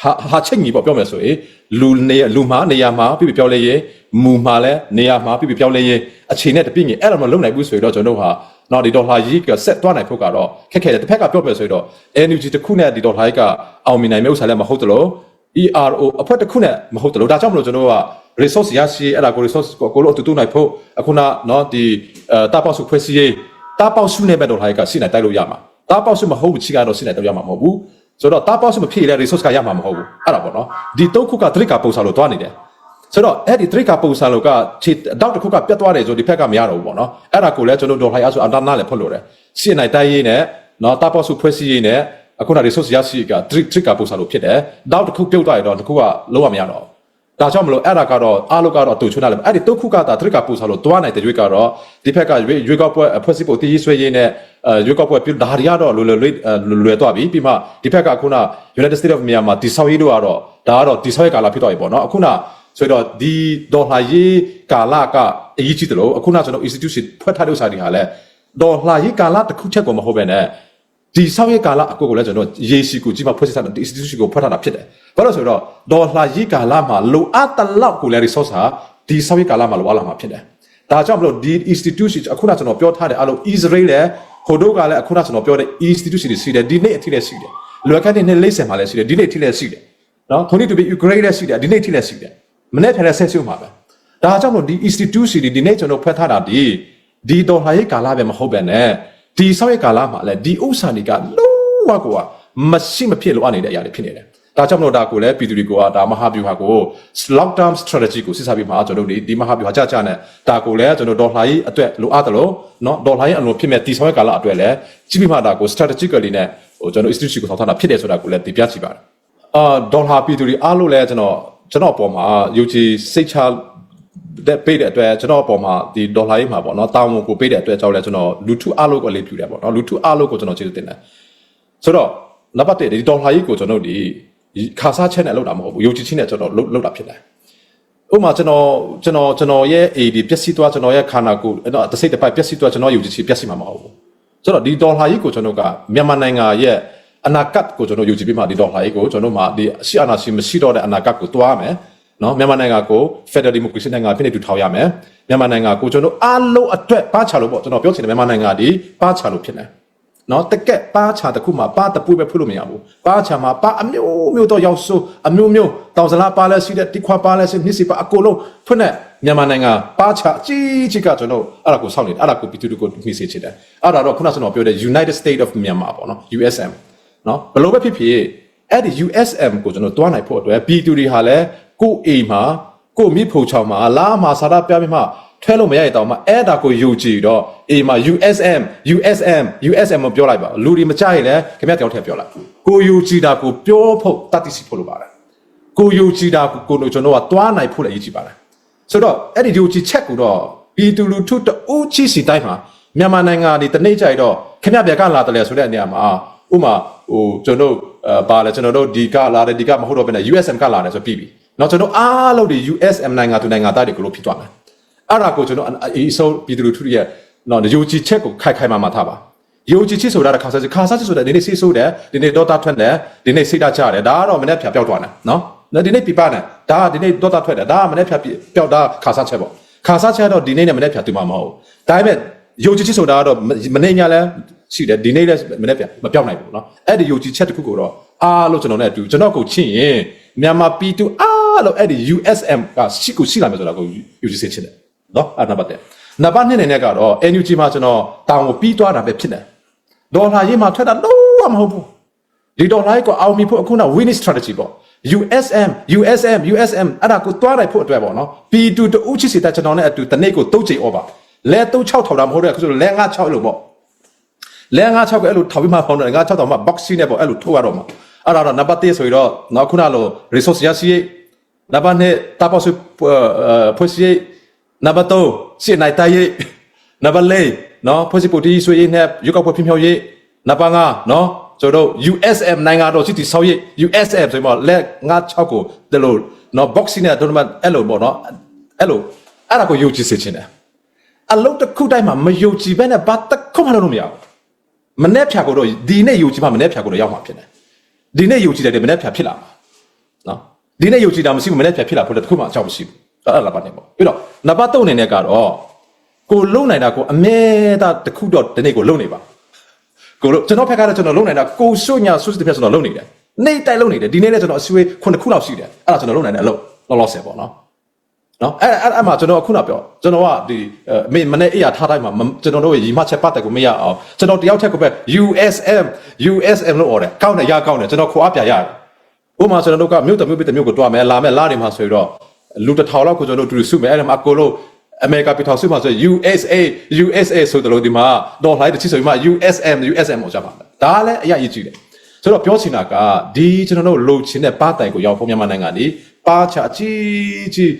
ဟာဟာချိန်ကြီးပေါ့ပြောမယ်ဆိုရင်လူနေလူမှာနေရာမှာပြပြပြောင်းလဲရေးမူမှာလည်းနေရာမှာပြပြပြောင်းလဲရေးအချိန်နဲ့တပြည့်ကြီးအဲ့လိုမလုပ်နိုင်ဘူးဆိုရင်တော့ကျွန်တော်တို့ဟာ နော်ဒီဒေါ်လာကြီးကဆက်သွားနိုင်ဖို့ကတော့ခက်ခဲတယ်တစ်ဖက်ကပြောပြဆိုတော့ NUG တစ်ခုနဲ့ဒီဒေါ်လာကြီးကအောင်မြင်နိုင်မယ့်ဥစ္စာလည်းမဟုတ်တလို့ ERO အဖွဲ့တစ်ခုနဲ့မဟုတ်တလို့ဒါကြောင့်မလို့ကျွန်တော်တို့က resource ရရှိအဲ့ဒါကို resource ကိုကိုလို့အတူတူနိုင်ဖို့အခုနနော်ဒီအဲတာပေါက်စုဖွဲ့စည်းရေးတာပေါက်စုနဲ့ပဲဒေါ်လာကြီးကစိနိုင်တိုက်လို့ရမှာတာပေါက်စုမဟုတ်ဘူးချီကတော့စိနိုင်တော့ရမှာမဟုတ်ဘူးဆိုတော့တာပေါက်စုမဖြစ်ရတဲ့ resource ကရမှာမဟုတ်ဘူးအဲ့ဒါပေါ့နော်ဒီတုတ်ခုကတလစ်ကပုံစံလို့တွားနေတယ် ဆိုတော့အဲ့ဒီ trick ကပုံစံလို့ကခြေတောက်တစ်ခုကပြတ်သွားတယ်ဆိုဒီဖက်ကမရတော့ဘူးပေါ့နော်အဲ့ဒါကိုလည်းကျွန်တော်တို့ဒေါ်လာရဆိုအန်တာနာလည်းဖွင့်လို့တယ်ရှင်းနိုင်တိုင်းရေးနဲ့နော်တာပေါက်စုဖွဲ့စည်းရေးနဲ့အခုန resource ရရှိက trick trick ကပုံစံလို့ဖြစ်တယ်တောက်တစ်ခုပြုတ်သွားရတော့တစ်ခုကလုံးဝမရတော့ဒါကြောင့်မလို့အဲ့ဒါကတော့အားလုံးကတော့အတူချွန်းလာတယ်အဲ့ဒီတုတ်ခုကတာတရကပူစားလို့တွားနိုင်တဲ့ရွေးကတော့ဒီဖက်ကရွေးရွေးကောက်ပွဲဖွဲ့စည်းပုံတည်ရေးဆွဲရေးနဲ့အဲရွေးကောက်ပွဲပြုဒါတွေကတော့လွယ်လွယ်လွယ်လွယ်သွားပြီပြီးမှဒီဖက်ကခုန United States of Myanmar ဒီဆောက်ရေးတို့ကတော့ဒါကတော့ဒီဆောက်ရေးကာလဖြစ်သွားပြီပေါ့နော်အခုန ဆိုတော့ဒီဒေါ်လာရေးကာလကအရေးကြီးတယ်လို့အခုနကျွန်တော် institution ဖွဲ့ထားတဲ့ဥစ္စာတွေဟာလည်းဒေါ်လာရေးကာလတစ်ခုချက်ကိုမဟုတ်ပဲနဲ့ဒီဆောက်ရဲကာလအကိုကိုလည်းကျွန်တော်ရေစီကိုကြီးမှဖွဲ့စည်းထားတဲ့ institution ကိုဖွဲ့ထားတာဖြစ်တယ်။ဘာလို့လဲဆိုတော့ဒေါ်လာရေးကာလမှာလိုအပ်တဲ့လောက်ကိုလည်း resource ဟာဒီဆောက်ရဲကာလမှာလိုအပ်လာမှာဖြစ်တယ်။ဒါကြောင့်မလို့ဒီ institution အခုနကျွန်တော်ပြောထားတဲ့အလုပ် Israel လည်းဟိုတို့ကလည်းအခုနကျွန်တော်ပြောတဲ့ institution တွေရှိတယ်ဒီနေ့အထိလည်းရှိတယ်။လွယ်ခက်တဲ့နေ့လေးဆယ်မှာလည်းရှိတယ်ဒီနေ့အထိလည်းရှိတယ်။နော် Tony to be Ukraine လည်းရှိတယ်ဒီနေ့အထိလည်းရှိတယ်။ မနေ့ဖက်လည်းဆက်စုမှာပဲ။ဒါကြောင့်မလို့ဒီ institution တွေဒီနေ့ကျွန်တော်ဖွဲ့ထားတာဒီဒီဒေါ်လာရေးကာလပဲမဟုတ်ပဲနဲ့ဒီဆောက်ရဲကာလမှာလည်းဒီဥစ္စာတွေကလုံးဝကိုကမရှိမဖြစ်လို့အနေတဲ့အရာတွေဖြစ်နေတယ်။ဒါကြောင့်မလို့ဒါကိုလည်းပြည်သူတွေကဒါမဟာဗျူဟာကို long term strategy ကိုစစ်စားပြီးမှကျွန်တော်တို့ဒီမဟာဗျူဟာကြကြနဲ့ဒါကိုလည်းကျွန်တော်ဒေါ်လာရေးအတွက်လိုအပ်တယ်လို့နော်ဒေါ်လာရေးအလိုဖြစ်မဲ့ဒီဆောက်ရဲကာလအတွက်လည်းကြီးပြီးမှဒါကို strategically နဲ့ဟိုကျွန်တော် institution ကိုထောက်ထားတာဖြစ်တယ်ဆိုတာကိုလည်းသိပြချပါတယ်။အာဒေါ်လာပြည်သူတွေအားလို့လည်းကျွန်တော် ကျွန်တော်အပေါ်မှာယုံကြည်စိတ်ချတဲ့ပေးတဲ့အတွက်ကျွန်တော်အပေါ်မှာဒီဒေါ်လာရေးမှာပေါ့နော်တာဝန်ကိုပေးတဲ့အတွက်ကြောင့်လဲကျွန်တော်လူထုအားလုံးကိုလေးပြူတယ်ပေါ့နော်လူထုအားလုံးကိုကျွန်တော်ကျေးဇူးတင်တယ်ဆိုတော့နံပါတ်1ဒီဒေါ်လာရေးကိုကျွန်တော်ဒီခါစားချက်နဲ့လောက်တာမဟုတ်ဘူးယုံကြည်ခြင်းနဲ့ကျွန်တော်လောက်တာဖြစ်တယ်ဥပမာကျွန်တော်ကျွန်တော်ကျွန်တော်ရဲ့ AD ပျက်စီးသွားကျွန်တော်ရဲ့ခန္ဓာကိုယ်အဲ့တော့တစ်စိတ်တစ်ပိုက်ပျက်စီးသွားကျွန်တော်ယုံကြည်ခြင်းပျက်စီးမှာမဟုတ်ဘူးဆိုတော့ဒီဒေါ်လာရေးကိုကျွန်တော်ကမြန်မာနိုင်ငံရဲ့ အနာဂတ်ကိုကျွန်တော်ယုံကြည်ပြီးမှဒီဒေါ်လာရေးကိုကျွန်တော်မှဒီအရှိအနာရှိမရှိတော့တဲ့အနာဂတ်ကိုတွားမယ်နော်မြန်မာနိုင်ငံကို Federal Democracy နိုင်ငံဖြစ်နေတူထောင်ရမယ်မြန်မာနိုင်ငံကိုကျွန်တော်အားလုံးအတွက်ပါချလို့ပေါ့ကျွန်တော်ပြောချင်တယ်မြန်မာနိုင်ငံဒီပါချလို့ဖြစ်နေနော်တကက်ပါချတစ်ခုမှာပါတပွေးပဲဖွလို့မရဘူးပါချမှာပါအမျိုးမျိုးတော့ရောက်ဆိုအမျိုးမျိုးတောင်စလားပါလဲရှိတဲ့တိခွာပါလဲရှိနှစ်စီပါအကုန်လုံးဖွနဲ့မြန်မာနိုင်ငံပါချအကြီးကြီးကကျွန်တော်အဲ့ဒါကိုစောင့်နေတယ်အဲ့ဒါကိုပြည်သူတွေကိုမိစေချင်တယ်အဲ့ဒါတော့ခုနကျွန်တော်ပြောတဲ့ United States of Myanmar ပေါ့နော် USM နော်ဘယ်လိုပဲဖြစ်ဖြစ်အဲ့ဒီ USM ကိုကျွန်တော်တွားနိုင်ဖို့အတွက်ပြည်သူတွေဟာလည်းကိုယ်အိမ်မှာကိုယ်မိဖို့ချောင်းမှာလာမှာစာရပြပြီးမှထဲလို့မရရတော့မှအဲ့ဒါကိုယူကြည့်တော့အိမ်မှာ USM USM USM မပြောလိုက်ပါလူတွေမကြိုက်လည်းခင်ဗျားတယောက်ထည့်ပြောလိုက်ကိုယူကြည့်တာကိုပြောဖို့တတ်သိစီဖို့လိုပါတယ်ကိုယူကြည့်တာကိုကိုတို့ကျွန်တော်ကတွားနိုင်ဖို့လည်းအရေးကြီးပါတယ်ဆိုတော့အဲ့ဒီယူကြည့်ချက်ကိုတော့ပြည်သူလူထုတအူးချီစီတိုင်းမှာမြန်မာနိုင်ငံဒီတနေ့ကြိုက်တော့ခင်ဗျားဘယ်ကလာတယ်လဲဆိုတဲ့နေရာမှာ ဥမာဟိုကျွန်တော်အဲပါလဲကျွန်တော်တို့ဒီကလာတယ်ဒီကမဟုတ်တော့ဘဲနဲ့ USM ကလာတယ်ဆိုပြီးပြီနော်ကျွန်တော်အားလုံးဒီ USM နိုင်ငံသူနိုင်ငံသားတွေကိုလို့ဖြစ်သွားတယ်အဲ့ဒါကိုကျွန်တော်အေးဆိုပြည်သူလူထုရဲ့နော်ယုံကြည်ချက်ကိုခိုက်ခိုက်မာမာထားပါယုံကြည်ချက်ဆိုတာခါစားခါစားချက်ဆိုတာဒီနေ့ဆေးဆိုးတယ်ဒီနေ့ဒေါတာထွက်တယ်ဒီနေ့စိတ်ဓာတ်ချတယ်ဒါကတော့မနေ့ဖြာပျောက်သွားတယ်နော်နော်ဒီနေ့ပြပနဲ့ဒါကဒီနေ့ဒေါတာထွက်တယ်ဒါကမနေ့ဖြာပျောက်တာခါစားချက်ပေါ့ခါစားချက်တော့ဒီနေ့နဲ့မနေ့ဖြာတူမှာမဟုတ်ဘူးဒါပေမဲ့ယုံကြည်ချက်ဆိုတာကတော့မနေ့ညလည်း ရှိတယ်ဒီနေ့လည်းမနေ့ဖြာမပြောက်နိုင်ဘူးနော်အဲ့ဒီယုံကြည်ချက်တစ်ခုကိုတော့အားလို့ကျွန်တော်နဲ့အတူကျွန်တော်ကိုချင့်ရင်မြန်မာပြည်သူအားလို့အဲ့ဒီ USM ကရှိကိုရှိလာမယ်ဆိုတာကိုယုံကြည်စေချင်တယ်နော်အဲ့နံပါတ်1နံပါတ်2နဲ့ကတော့ NUG မှာကျွန်တော်တောင်းကိုပြီးသွားတာပဲဖြစ်တယ်ဒေါ်လာရေးမှာထွက်တာလုံးဝမဟုတ်ဘူးဒီဒေါ်လာရေးကိုအောင်မြင်ဖို့အခုန winning strategy ပေါ့ USM USM USM အဲ့ဒါကိုတွားလိုက်ဖို့အတွက်ပေါ့နော် P2 တူချစ်စီတဲ့ကျွန်တော်နဲ့အတူတနေ့ကိုတုတ်ချိန်ဩပါလဲတုတ်6ထောင်တာမဟုတ်တဲ့အခုဆိုလဲ9 6လို့ပေါ့ လဲ9 6ကိုအဲ့လိုထောက်ပြီးမှဖောင်းတယ်9 6တောင်မှ boxing နဲ့ပေါ့အဲ့လိုထုတ်ရတော့မှာအဲ့ဒါတော့နံပါတ်1ဆိုရင်တော့နောက်ခုနလို resource ရရှိရေးနံပါတ်2တာပေါ်ဆွဖွဲ့စည်းနံပါတ်3ရှင်းနိုင်တိုင်းရေးနံပါတ်4နော်ဖွဲ့စည်းပိုတီဆွေးရေးနဲ့ရုပ်ောက်ပွဲပြင်းဖြောက်ရေးနံပါတ်5နော်ကျွန်တော်တို့ USM နိုင်ငံတော်စစ်တီဆောက်ရေး USM ဆိုမှလက်96ကိုဒီလိုနော် boxing နဲ့တို့မှအဲ့လိုပေါ့နော်အဲ့လိုအဲ့ဒါကိုယုံကြည်စေချင်တယ်အလုံးတစ်ခုတိုင်းမှာမယုံကြည်ဘဲနဲ့ဘာတစ်ခုမှလုပ်လို့မရဘူး မနေ့ဖြာကိုတော့ဒီနေ့ယုံကြည်မှမနေ့ဖြာကိုတော့ရောက်မှာဖြစ်တယ်ဒီနေ့ယုံကြည်တယ်မနေ့ဖြာဖြစ်လာမှာနော်ဒီနေ့ယုံကြည်တာမရှိဘူးမနေ့ဖြာဖြစ်လာဖို့တခုမှအကြောင်းမရှိဘူးအဲ့ဒါပါနေပေါ့ပြီးတော့နံပါတ်3အနေနဲ့ကတော့ကိုလုံနိုင်တာကိုအမဲတာတခုတော့ဒီနေ့ကိုလုံနေပါကိုလို့ကျွန်တော်ဖက်ကတော့ကျွန်တော်လုံနိုင်တာကိုစွညာဆွစ်တဲ့ဖက်ကျွန်တော်လုံနေတယ်နေတိုက်လုံနေတယ်ဒီနေ့လည်းကျွန်တော်အစွေးခုနှစ်ခုလောက်ရှိတယ်အဲ့ဒါကျွန်တော်လုံနိုင်တယ်အလုပ်လောလောဆယ်ပေါ့နော် နော်အဲ့အဲ့အဲ့မှာကျွန်တော်ခုနပြောကျွန်တော်ကဒီမင်းမနေ့အေးရထားတိုင်းမှာကျွန်တော်တို့ရီမချက်ပတ်တယ်ကိုမရအောင်ကျွန်တော်တယောက်ထက်ကိုပဲ USM USM လို့អော်တယ်ကောင်းတယ်ရကောင်းတယ်ကျွန်တော်ခေါ်အပြရတယ်ဥပမာကျွန်တော်တို့ကမြို့တမြို့ပြတမြို့ကိုတွားမယ်လာမယ်လာနေမှာဆိုတော့လူတစ်ထောင်လောက်ကိုကျွန်တော်တို့တူစုမယ်အဲ့ဒါမှာအကိုလို့အမေရိကပြည်ထောင်စုမှာဆို USA USA ဆိုတယ်လို့ဒီမှာဒေါ်လာတစ်ချိဆိုပြီးမှ USM USM ကိုကြပါမယ်ဒါလည်းအရအရေးကြီးတယ်ဆိုတော့ပြောချင်တာကဒီကျွန်တော်တို့လိုချင်တဲ့ပါတိုင်ကိုရောက်ဖို့မြန်မာနိုင်ငံဒီပါချအကြီးကြီး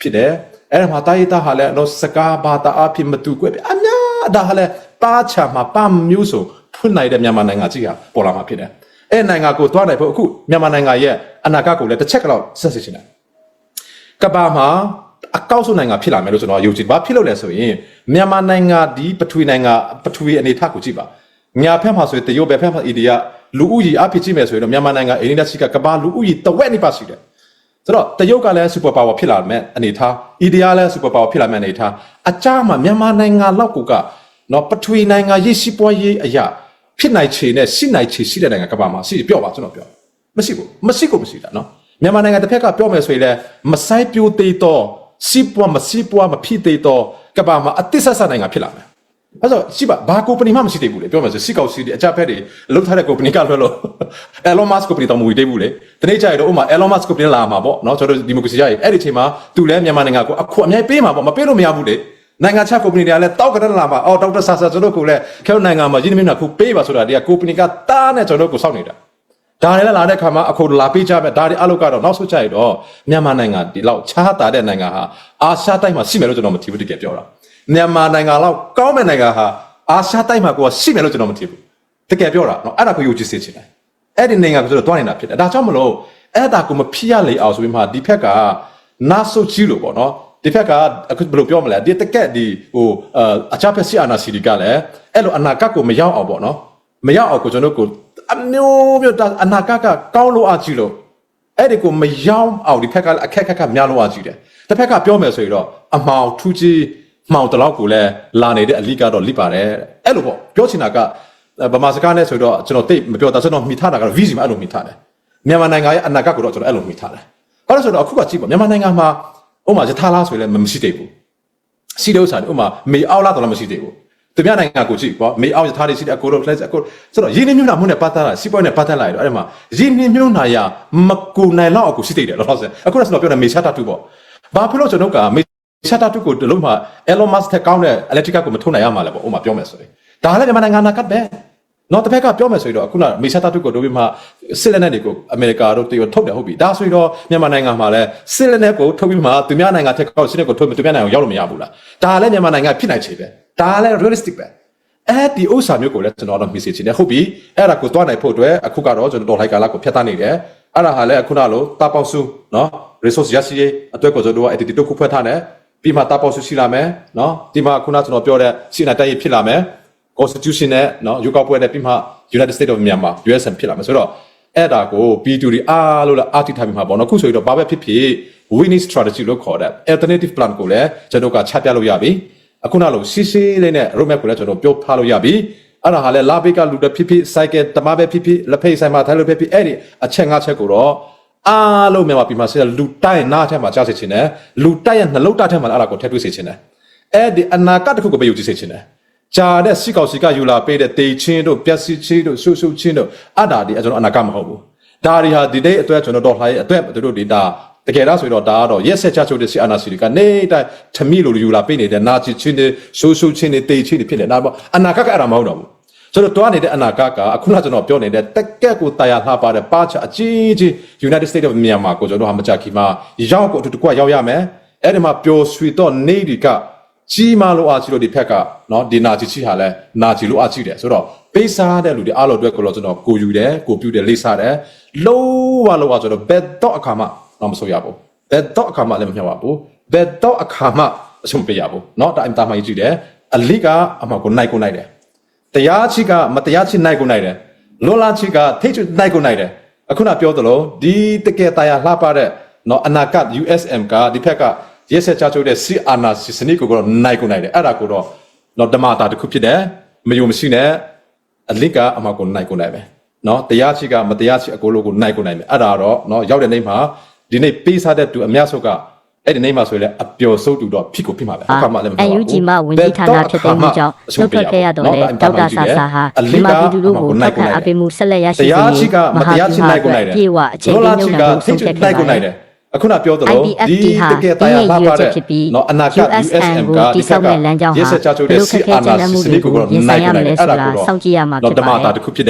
ဖြစ်တယ်အဲ့ဒါမှာတာရီတာဟာလည်းတော့စကားဘာတာအဖြစ်မတူကွယ်အများဒါဟာလည်းပါချမှာပမျိုးဆိုဖွင့်နိုင်တဲ့မြန်မာနိုင်ငံကြီးဟာပေါ်လာမှာဖြစ်တယ်အဲ့နိုင်ငံကိုတွားနိုင်ဖို့အခုမြန်မာနိုင်ငံရဲ့အနာဂတ်ကိုလည်းတစ်ချက်ကတော့ဆက်စစ်ချင်တယ်ကမ္ဘာမှာအကောက်ဆုံးနိုင်ငံဖြစ်လာမယ်လို့ကျွန်တော်ယုံကြည်ဘာဖြစ်လို့လဲဆိုရင်မြန်မာနိုင်ငံဒီပထဝီနိုင်ငံပထဝီအနေထားကိုကြည့်ပါညာဖက်မှာဆိုရင်တရုတ်ဘက်ဖက်မှာအိန္ဒိယလူဦးရေအဖြစ်ကြည့်မယ်ဆိုရင်တော့မြန်မာနိုင်ငံအိန္ဒိယရှိကကမ္ဘာလူဦးရေတဝက်နိပါရှိတယ် ဆိုတော့တရုတ်ကလည်း super power ဖြစ်လာမယ်အနေထားအိန္ဒိယလည်း super power ဖြစ်လာမယ်အနေထားအကြမ်းမှာမြန်မာနိုင်ငံလောက်ကနော်ပထဝီနိုင်ငံရရှိပွားရေးအရာဖြစ်နိုင်ခြေနဲ့ရှိနိုင်ခြေရှိတဲ့နိုင်ငံကမ္ဘာမှာရှိပြောပါကျွန်တော်ပြောမရှိဘူးမရှိကိုမရှိတာနော်မြန်မာနိုင်ငံတစ်ဖက်ကပြောမယ်ဆိုရင်လည်းမဆိုင်ပြိုသေးတော့စီးပွားမစီးပွားမဖြစ်သေးတော့ကမ္ဘာမှာအသစ်ဆက်ဆက်နိုင်ငံဖြစ်လာမယ် အဲ့တော့ရှိပါဘာကုမ္ပဏီမှမရှိသေးဘူးလေပြောမယ်ဆိုစီကောက်စီဒီအကြဖက်တွေအလုပ်ထားတဲ့ကုမ္ပဏီကလွှဲလို့ Elon Musk ကုမ္ပဏီတော့မဝီသေးဘူးလေတနေ့ကျရင်တော့ဥမာ Elon Musk ကုမ္ပဏီလာမှာပေါ့နော်ကျွန်တော်တို့ဒီမိုကရေစီရည်အဲ့ဒီအချိန်မှာသူလည်းမြန်မာနိုင်ငံကိုအခုအများကြီးပေးမှာပေါ့မပေးလို့မရဘူးလေနိုင်ငံခြားကုမ္ပဏီတွေကလည်းတောက်ကတည်းကလာမှာအော်ဒေါက်တာဆာဆာကျွန်တော်တို့ကလည်းခဲနိုင်ငံမှာရင်းနှီးမြှုပ်နှံခုပေးပါဆိုတာတည်းကကုမ္ပဏီကတားနဲ့ကျွန်တော်တို့ကိုစောင့်နေတာဒါတွေလည်းလာတဲ့ခါမှာအခုလာပေးကြပဲဒါတွေအလုပ်ကတော့နောက်ဆုတ်ကြရတော့မြန်မာနိုင်ငံဒီလောက်ခြားတာတဲ့နိုင်ငံဟာအာရှတိုက်မှာရှိမယ်လို့ကျွန်တော်မထင်ဘူးတကယ်ပြောတာ မြန်မာနိုင်ငံလောက်ကောင်းတဲ့နိုင်ငံဟာအာရှတိုက်မှာကိုရှိမယ်လို့ကျွန်တော်မထင်ဘူးတကယ်ပြောတာနော်အဲ့ဒါကိုယုံကြည်စေချင်တယ်အဲ့ဒီနိုင်ငံကိုကျွန်တော်တွားနေတာဖြစ်တယ်ဒါကြောင့်မလို့အဲ့ဒါကိုမဖြစ်ရလေအောင်ဆိုပြီးမှဒီဖက်ကနာဆုတ်ကြီးလို့ပေါ့နော်ဒီဖက်ကအခုဘယ်လိုပြောမလဲဒီတကက်ဒီဟိုအချာဖက်စီအာနာစီဒီကလည်းအဲ့လိုအနာဂတ်ကိုမရောက်အောင်ပေါ့နော်မရောက်အောင်ကိုကျွန်တော်တို့ကိုအမျိုးမျိုးဒါအနာဂတ်ကကောင်းလို့အကြည့်လို့အဲ့ဒီကိုမရောက်အောင်ဒီဖက်ကအခက်ခက်ခက်များလို့အကြည့်တယ်တစ်ဖက်ကပြောမယ်ဆိုရင်တော့အမောင်ထူးကြီး မှောင်တလောက်ကိုလည်းလာနေတဲ့အလိကတော့လိပါတယ်အဲ့လိုပေါ့ပြောချင်တာကဗမာစကားနဲ့ဆိုတော့ကျွန်တော်တိတ်မပြောတာကျွန်တော်မိထားတာကတော့ visa မှာအဲ့လိုမိထားတယ်မြန်မာနိုင်ငံရဲ့အနာဂတ်ကိုတော့ကျွန်တော်အဲ့လိုမိထားတယ်ဘာလို့ဆိုတော့အခုကကြည့်ပါမြန်မာနိုင်ငံမှာဥပမာရထားလားဆိုရင်လည်းမရှိသေးဘူးရှိတဲ့ဥစ္စာတွေဥပမာမေအောက်လားတော့လည်းမရှိသေးဘူးသူများနိုင်ငံကိုကြည့်ပေါ့မေအောက်ရထားတွေရှိတဲ့အကိုတို့လက်အကိုဆိုတော့ရင်းနှီးမြှုပ်နှံမှုနဲ့ပတ်သက်လာစီးပွားရေးနဲ့ပတ်သက်လာရတော့အဲ့ဒီမှာရင်းနှီးမြှုပ်နှံရမကူနိုင်လောက်အခုရှိသေးတယ်လောလောဆယ်အခုတော့ကျွန်တော်ပြောတယ်မေချတာတူပေါ့ဘာဖြစ်လို့ကျွန်တော်ကမေ Shutter 2ကိုတလုံးမှ Elon Musk ထက်ကောင်းတဲ့ electric ကိုမထုတ်နိုင်ရမှာလဲပေါ့ဥပမာပြောမယ်ဆိုရင်ဒါလည်းမြန်မာနိုင်ငံနာကတ်ပဲနော်တစ်ဖက်ကပြောမယ်ဆိုရင်တော့အခုနမေရှာတာတုကိုတို့ပြီးမှစစ်လက်နက်တွေကိုအမေရိကတို့တွေထုတ်တယ်ဟုတ်ပြီဒါဆိုရင်တော့မြန်မာနိုင်ငံမှာလည်းစစ်လက်နက်ကိုထုတ်ပြီးမှသူများနိုင်ငံထက်ကောက်စစ်လက်ကိုထုတ်ပြီးသူများနိုင်ငံရောက်လို့မရဘူးလားဒါလည်းမြန်မာနိုင်ငံဖြစ်နိုင်ခြေပဲဒါလည်း realistic ပဲအဲ့ဒီဥစ္စာမျိုးကိုလည်းကျွန်တော်တို့မေ့စေချင်တယ်ဟုတ်ပြီအဲ့ဒါကိုသွားနိုင်ဖို့အတွက်အခုကတော့ကျွန်တော်တော်လိုက်ကာလကိုဖျက်သားနေတယ်အဲ့ဒါဟာလည်းအခုနလိုတာပေါင်းစုနော် resource ရရှိရေးအတွက်ကိုကျွန်တော်တို့က attitude ကိုဖွင့်ထားတယ် ပြီးမှတာပေါ်ဆူရှိလာမယ်နော်ဒီမှာခုနကျွန်တော်ပြောတဲ့စီနာတိုက်ရဖြစ်လာမယ် constitution နဲ့နော်ရုပ်ောက်ပွဲနဲ့ပြီးမှ United State of Myanmar USM ဖြစ်လာမယ်ဆိုတော့အဲ့ဒါကို B2 တွေအားလို့လားအတိထားပြီးမှာပေါ့နော်ခုဆိုရင်တော့ဘာပဲဖြစ်ဖြစ် winning strategy လို့ခေါ်တဲ့ alternative plan ကိုလည်းကျွန်တော်ကချပြလို့ရပြီအခုနောက်လို့စီစီလေးနဲ့ roadmap ကိုလည်းကျွန်တော်ပြောထားလို့ရပြီအဲ့ဒါဟာလည်းလာဘိတ်ကလူတစ်ဖြစ်ဖြစ် cycle တမားပဲဖြစ်ဖြစ်လက်ဖိတ်ဆိုင်မှာထိုင်လို့ဖြစ်ဖြစ်အဲ့ဒီအချက်၅ချက်ကိုတော့ အားလုံးမြန်မာပြည်မှာဆက်လူတိုက်နားထဲမှာကြားစေချင်တယ်လူတိုက်ရဲ့နှလုံးသားထဲမှာအဲ့ဒါကိုထည့်သွင်းစေချင်တယ်အဲ့ဒီအနာဂတ်တစ်ခုကိုပဲယူကြည့်စေချင်တယ်ဂျာတဲ့စီကောက်စီကယူလာပေးတဲ့တေချင်းတို့ပျက်စီချင်းတို့ဆူဆူချင်းတို့အတားဒီကျွန်တော်အနာကမဟုတ်ဘူးဒါတွေဟာဒီနေ့အတွက်ကျွန်တော်တော့လှိုင်းအတွက်တို့ဒီဒါတကယ်တော့ဆိုတော့ဒါကတော့ရက်ဆက်ချချုပ်တဲ့စီအနာစီတွေကနေတိုင်းထမိလိုယူလာပေးနေတဲ့နာချီချင်းတွေဆူဆူချင်းတွေတေချင်းတွေဖြစ်နေတာပေါ့အနာကကအဲ့ဒါမဟုတ်တော့ဘူး ဆိုတော့တွားနေတဲ့အနာကကအခုနကျွန်တော်ပြောနေတဲ့တက်ကက်ကိုတာယာလှပါတဲ့ပါချအကြီးကြီး United States of Myanmar ကိုကျွန်တော်ဟာမကြခင်မှာရောက်ကိုအတူတကွရောက်ရမယ်အဲ့ဒီမှာပျော်ရွှေတော့နေဒီက ကြီးမားလို့အားကြီးလို့ဒီဖက်ကเนาะဒီနာကြီးချီဟာလဲနာကြီးလို့အားကြီးတယ်ဆိုတော့ပေးစားတဲ့လူတွေအားလုံးအတွက်ကိုတော့ကျွန်တော်ကိုယူတယ်ကိုပြုတယ်လေးစားတယ်လုံးဝလုံးဝဆိုတော့ဘက်တော့အခါမှတော့မဆိုရဘူးဘက်တော့အခါမှလည်းမမြောက်ပါဘူးဘက်တော့အခါမှအရှုံးပေးရဘူးเนาะဒါအင်တာမှကြီးကြည့်တယ်အလိကအမှကိုနိုင်ကိုနိုင်တယ် တရားချစ်ကမတရားချစ်နိုင်ကိုနိုင်တယ်လောလာချစ်ကထိတ်ချစ်နိုင်ကိုနိုင်တယ်အခုနပြောသလိုဒီတကယ်တရားလှပတဲ့နော်အနာက USM ကဒီဖက်ကရဲဆက်ချချုပ်တဲ့စီအာနာစီစနစ်ကိုတော့နိုင်ကိုနိုင်တယ်အဲ့ဒါကိုတော့နော်ဓမ္မတာတစ်ခုဖြစ်တယ်မယုံမရှိနဲ့အလစ်ကအမှကိုနိုင်ကိုနိုင်ပဲနော်တရားချစ်ကမတရားချစ်အကိုလိုကိုနိုင်ကိုနိုင်ပဲအဲ့ဒါတော့နော်ရောက်တဲ့နေ့မှာဒီနေ့ပေးစားတဲ့သူအများစုက အဲ့ဒီနေ့မှာဆိုရင်လည်းအပျော်စိုးတူတော့ဖြစ်ကိုဖြစ်မှာပဲအခါမှလည်းမပြောပါဘူး အယူဂျီမဝင်ကြီးဌာနဖြစ်တဲ့မှုကြောင့်နှုတ်ထွက်ခဲ့ရတော့လေဒေါက်တာဆာဆာဟာမြန်မာပြည်သူတို့ကိုထောက်ခံအပေးမှုဆက်လက်ရရှိစေ တရားချီကမတရားချီနိုင်ကိုနိုင်တယ် ပြေဝအခြေအနေမျိုးကဆုံးဖြတ်ခဲ့ နိုင်ကို ပါ နိုင် တ တယ် ယ်အခုနပြောသလို IPFT ဟာ တကယ်တရားလှပတဲ့ ဒီရဲ့ရည်ရွယ်ချက်ဖြစ်ပြီး เนาะအနာဂတ် USN USM ကို က တိစောက်မဲ့လမ်းကြောင်းဟာ ရက်ဆက်ချချုပ် ဘယ် တဲ့ လိုခ စီ က်ခဲ အာ ကြ နာ မ်းမှု စီစ တွေ နစ်ကို ကို တော့ ရင် နို ဆိုင် င် ရ ကို မ နိုင် လဲ တယ်အဲ့ ဆိုတာ ဒါကိုတော့ စောင့်ကြည့်ရမှာဖြစ် တော့ဓမ္မ ပါတ တာ ယ် တစ်ခုဖြစ်တယ်